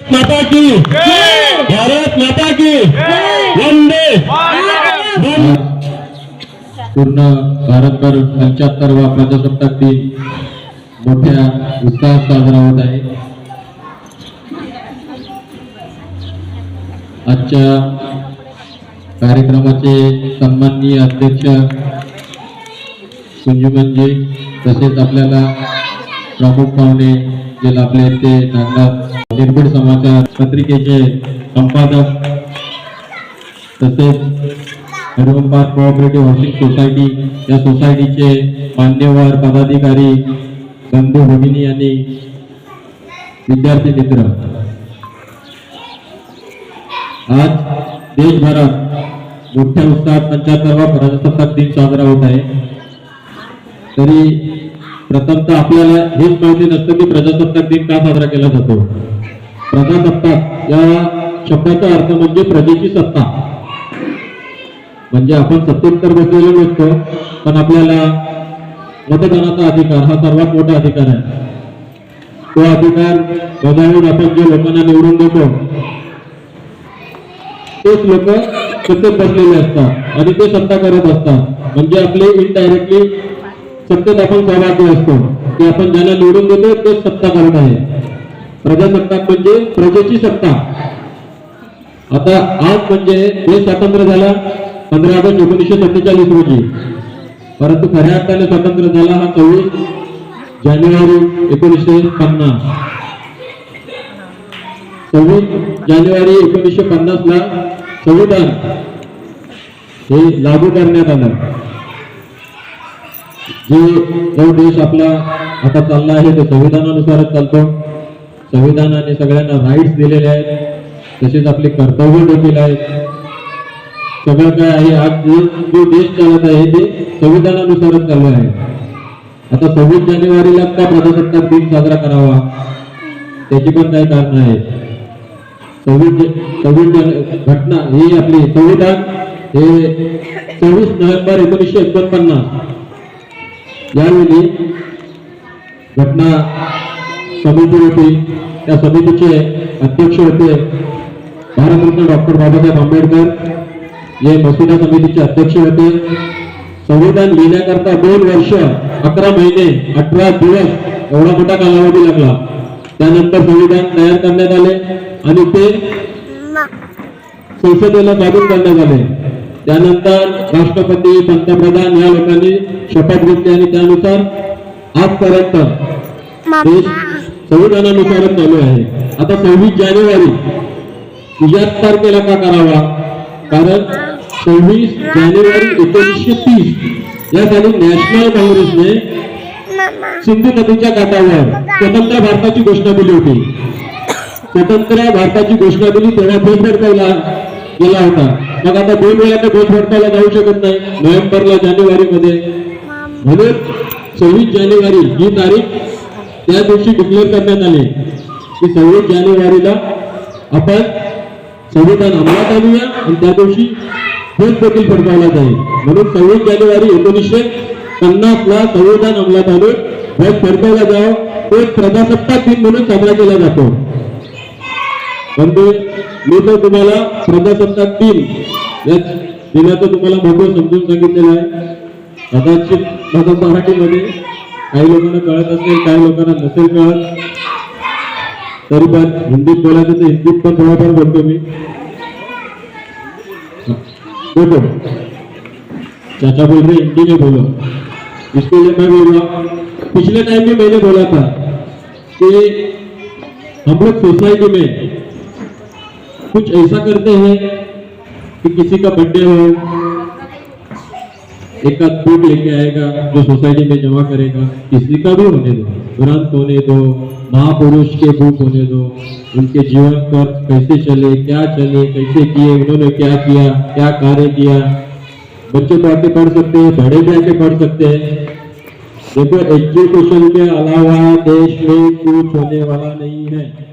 माता की। भारत माता की। वंदे वंदे। पूर्ण भारतभर पंच्याहत्तरवा प्रजासत्ताक दिन मोठ्या उत्साहात साजरा होत आहे. आजच्या कार्यक्रमाचे सन्माननीय अध्यक्ष कुंजुमनजी तसेच आपल्याला प्रमुख पाहुणे जे लाभले ते नागनाथ निर्भीड समाचार पत्रिकेचे संपादक तसेच Hariom park cooperative housing society या सोसायटीचे मान्यवर पदाधिकारी बंधू भगिनी आणि विद्यार्थी मित्र. आज देशभरात मोठ्या उत्साहात पंच्याहत्तरवा प्रजासत्ताक दिन साजरा होत आहे. तरी प्रथमतः आपल्याला हेच माहिती नसतं की प्रजासत्ताक दिन का साजरा केला जातो. प्रजासत्ताक या शब्दाचा अर्थ म्हणजे प्रजेची सत्ता. म्हणजे आपण सत्तेत तर बसलेलो नसतो पण आपल्याला मतदानाचा अधिकार हा सर्वात मोठा अधिकार आहे. तो अधिकार बजावून आपण जे लोकांना निवडून देतो तेच लोक सत्तेत बसलेले असतात आणि ते सत्ता करत असतात. म्हणजे आपले इनडायरेक्टली सत्तेत आपण सहभागी असतो. की आपण ज्यांना निवडून देतो तेच सत्ता करत आहे. प्रजासत्ताक म्हणजे प्रजेची सत्ता. आता आज म्हणजे देश स्वातंत्र्य झाला पंधरा ऑगस्ट एकोणीसशे सत्तेचाळीस रोजी. परंतु खऱ्या अर्थाने स्वातंत्र्य झाला हा चोवीस जानेवारी एकोणीसशे पन्नास. सव्वीस जानेवारी एकोणीसशे पन्नास ला संविधान हे लागू करण्यात आलं. जे जो देश आपला आता चालला आहे ते संविधानानुसारच चालतो. संविधानाने सगळ्यांना राईट्स दिलेले आहेत. तसेच आपले कर्तव्य देखील आहेत. सगळं काय आहे आज जो देश चालत आहे ते संविधानानुसारच चालू आहे. आता सव्वीस जानेवारीला का प्रजासत्ताक दिन साजरा करावा. त्याची पण काही कारण आहे सव्वीस सव्वीस घटना ही आपली संविधान हे सव्वीस नोव्हेंबर एकोणीसशे एकोणपन्नास. यावेळी घटना समिती होती. त्या समितीचे अध्यक्ष होते भारतरत्न डॉक्टर बाबासाहेब आंबेडकर. हे मसुदा समितीचे अध्यक्ष होते. संविधान लिहिण्याकरता दोन वर्ष अकरा महिने अठरा दिवस एवढा मोठा कालावधी लागला. त्यानंतर संविधान तयार करण्यात आले आणि ते संसदेला सादर करण्यात आले. त्यानंतर राष्ट्रपती पंतप्रधान या लोकांनी शपथ घेतली आणि त्यानुसार आजपर्यंत देश संविधानानुसारच चालू आहे. आता सव्वीस जानेवारी या तारखेला का करावा? कारण सव्वीस जानेवारी एकोणीसशे तीस या साली नॅशनल काँग्रेसने सिंधू नदीच्या काठावर स्वतंत्र भारताची घोषणा दिली होती. स्वतंत्र भारताची घोषणा दिली तेव्हा ध्वज केला गेला होता. मग आता दोन वेळा ध्वज फडकावला जाऊ शकत नाही नोव्हेंबरला जानेवारी मध्ये म्हणून सव्वीस जानेवारी ही तारीख त्या दिवशी डिक्लेअर करण्यात आले की सव्वीस जानेवारीला आपण संविधान अंमलात आणूया आणि त्या दिवशी ध्वज देखील फडकावला जाईल म्हणून सव्वीस जानेवारी एकोणीसशे पन्नासला संविधान अंमलात आणून ध्वज फडकावला जावं. तो एक प्रजासत्ताक दिन म्हणून साजरा केला जातो. म्हणजे मी तर तुम्हाला प्रजासत्ताक दिन या दिनाचं तुम्हाला महत्त्व समजून सांगितलेलं आहे. कदाचित माझं मराठीमध्ये काही लोकांना कळत असेल, काही लोकांना नसेल कळत. तरी पण हिंदीत बोलायचं तर हिंदीत मी. देखो चाचा बोल रहे हिंदी में बोलो इसके लिए मैं बोल रहा पिछले टाइम में मैंने बोला था कि हम लोग सोसाइटी में कुछ ऐसा करते हैं कि किसी का बर्थडे हो एक आध बुक लेके आएगा, जो सोसाइटी में जमा करेगा, किसी का भी होने दो ग्रंथ होने दो, महापुरुष के बुक होने दो, उनके जीवन पर कैसे चले, क्या चले, कैसे किए, उन्होंने क्या किया, क्या कार्य किया। बच्चे तो आके पढ़ सकते हैं, बड़े भी आके पढ़ सकते हैं। देखो एजुकेशन के अलावा देश में कुछ होने वाला नहीं है।